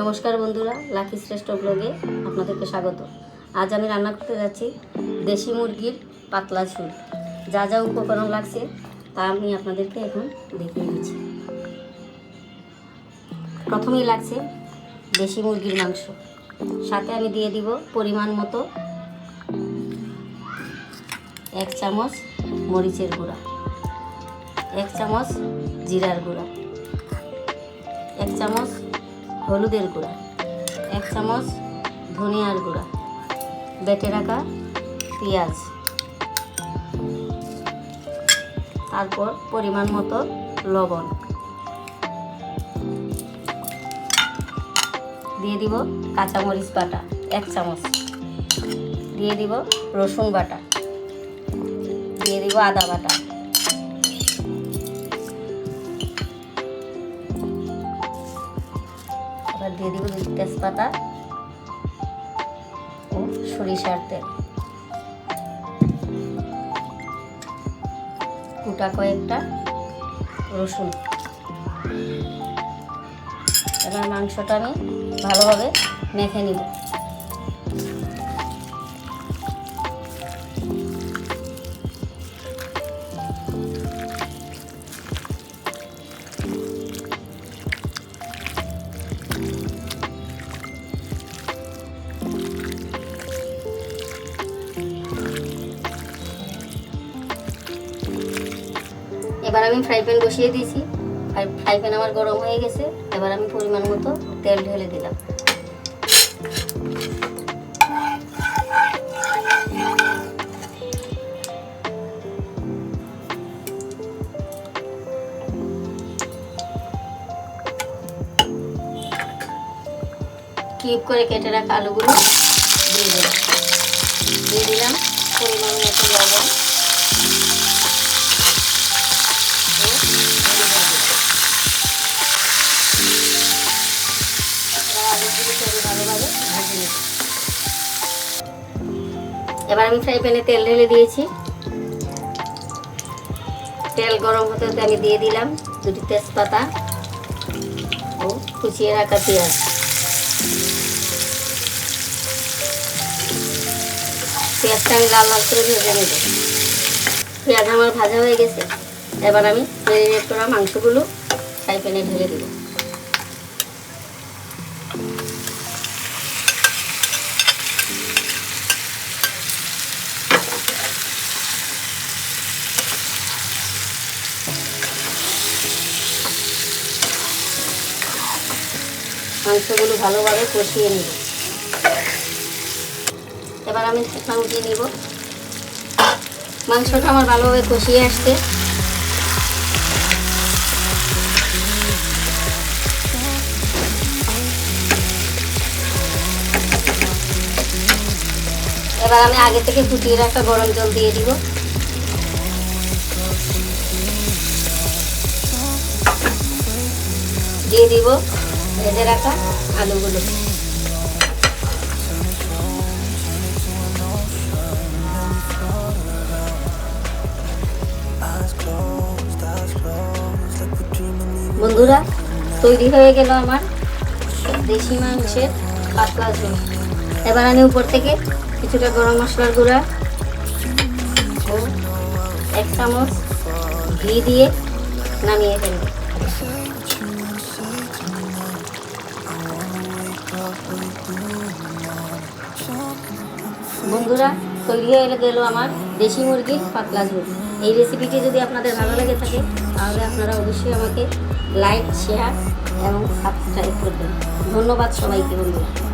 নমস্কার বন্ধুরা, লাকি শ্রেষ্ঠ ব্লগে আপনাদেরকে স্বাগত। আজ আমি রান্না করতে যাচ্ছি দেশি মুরগির পাতলা ঝোল। যা যা উপকরণ লাগছে তা আমি আপনাদেরকে এখন দেখিয়ে দিচ্ছি। প্রথমেই লাগছে দেশি মুরগির মাংস। সাথে আমি দিয়ে দিব পরিমাণ মতো এক চামচ মরিচের গুঁড়া, এক চামচ জিরার গুঁড়া, এক চামচ হলুদের গুঁড়া, এক চামচ ধনিয়ার গুঁড়া, বেটে রাখা পেঁয়াজ। তারপর পরিমাণ মতো লবণ। দিয়ে দিব কাঁচামরিচ বাটা, এক চামচ। দিয়ে দিব রসুন বাটা। দিয়ে দিব আদা বাটা। দিয়ে দিব দুই তেজপাতা ও সরিষার তেল। গোটা কয়েকটা রসুন। এবার মাংসটা আমি ভালোভাবে মেখে নিব। এবার আমি ফ্রাই প্যান বসিয়ে দিয়েছি। ফ্রাই প্যান আমার গরম হয়ে গেছে, এবার আমি পরিমাণ মতো তেল ঢেলে দিলাম। কিউব করে কেটে রাখা আলুগুলো দিয়ে দিলাম। দিয়ে দিলাম পরিমাণ মতো লবণ। এবার আমি ফ্রাই প্যানে তেল ঢেলে দিয়েছি। তেল গরম হতে হতে আমি দিয়ে দিলাম দুটি তেজপাতা ও কুচিয়ে রাখা পেঁয়াজ। পেঁয়াজটা আমি লাল লাল করে ভেজে নেব। পেঁয়াজ আমার ভাজা হয়ে গেছে। এবার আমি রেডিমেড করা মাংসগুলো ফ্রাই প্যানে ঢেলে দেবো। মাংসগুলো ভালোভাবে কষিয়ে নিব। এবার আমি ঢাকনা উঠিয়ে নিব। মাংসটা আমার ভালোভাবে কষিয়ে আসছে। এবার আমি আগে থেকে ফুটিয়ে রাখা গরম জল দিয়ে দিব। দিয়ে দিব। ভেজে রাখা আলুগুলো। বন্ধুরা, তৈরি হয়ে গেল আমার দেশি মাংসের পাতলা ঝোল। এবার আমি উপর থেকে কিছুটা গরম মশলার গুঁড়া ও এক চামচ ঘি দিয়ে নামিয়ে ফেলব। বন্ধুরা, তৈরি হয়ে গেল আমার দেশি মুরগির পাতলা ঝোল। এই রেসিপিটি যদি আপনাদের ভালো লেগে থাকে, তাহলে আপনারা অবশ্যই আমাকে লাইক শেয়ার এবং সাবস্ক্রাইব করবেন। ধন্যবাদ সবাইকে বন্ধুরা।